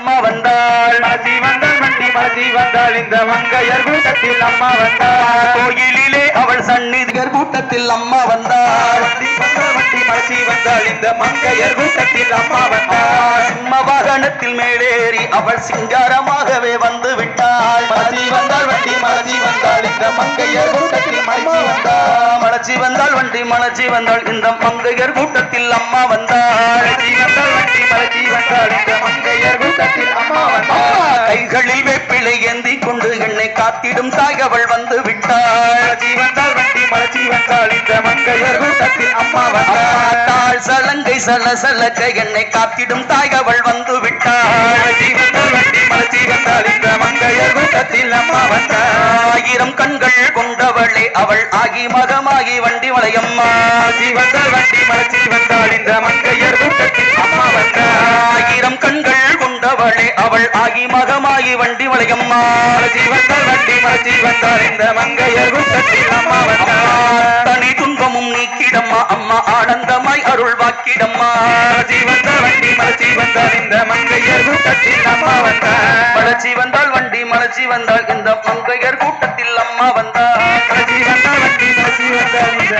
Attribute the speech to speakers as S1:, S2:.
S1: அம்மா வந்தாள்.
S2: மலச்சி வந்தாள் வண்டி மலச்சி வந்தாள். இந்த மங்கையர் கூட்டத்தில் அம்மா வந்தாள்.
S1: கோயிலிலே அவள் சந்நிதிகர் கூட்டத்தில் அம்மா வந்தாள்.
S2: வண்டி வந்தாள் வண்டி மலச்சி வந்தாள். இந்த மங்கையர் கூட்டத்தில் அம்மா வந்தாள்.
S1: சிம்ம வாகனத்தில் மேலேறி அவள் சிங்காரமாகவே வந்து விட்டாள்.
S2: மலச்சி வந்தாள் வண்டி மலச்சி வந்தாள். இந்த மங்கையர் கூட்டத்தில் மலச்சி வந்தாள்.
S1: மலச்சி வந்தாள் வண்டி மலச்சி வந்தாள். இந்த மங்கையர் கூட்டத்தில் அம்மா வந்தாள்.
S2: வந்தாள் வண்டி மலச்சி வந்தாள்.
S1: கைகளில் வேப்பிலை ஏந்தி கொண்டு என்னை காத்திடும் தாய் அவள் வந்து விட்டாள்.
S2: வந்தாள் வண்டி மலச்சி வந்தாள் இந்த மங்கையர் கூட்டத்தில் அம்மா வந்தாள்.
S1: தாள் சலங்கை சல சலக்க என்னை காத்திடும் தாய் அவள் வந்து விட்டாள்.
S2: வந்தாள் வண்டி மலச்சி வந்தாள் இந்த மங்கையர் கூட்டத்தில் அம்மா வந்தாள்.
S1: ஆயிரம் கண்கள் கொண்டவளே அவள் ஆகி மகமாகி வண்டி வளையம்மா.
S2: வந்தாள் வண்டி மலச்சி வந்தாள் இந்த மங்கையர்
S1: மகள் ஆகி மகமாகி வண்டி வளையம்மா.
S2: மலச்சி வந்தார் வண்டி மலச்சி வந்தார் இந்த மங்கையர் கூட்டத்தில் அம்மா வந்தார்.
S1: தனி துன்பமும் நீக்கிடம்மா. அம்மா ஆனந்தமாய் அருள் வாக்கிடம்மா.
S2: மலச்சி வந்தாள் வண்டி மலச்சி வந்தார் இந்த மங்கையர் கூட்டத்தில் அம்மா வந்தார்.
S1: மலச்சி வந்தால் வண்டி மலச்சி வந்தால் இந்த மங்கையர் கூட்டத்தில் அம்மா வந்தார்.
S2: மலச்சி வந்தாள் வண்டி மலச்சி வந்தார் இந்த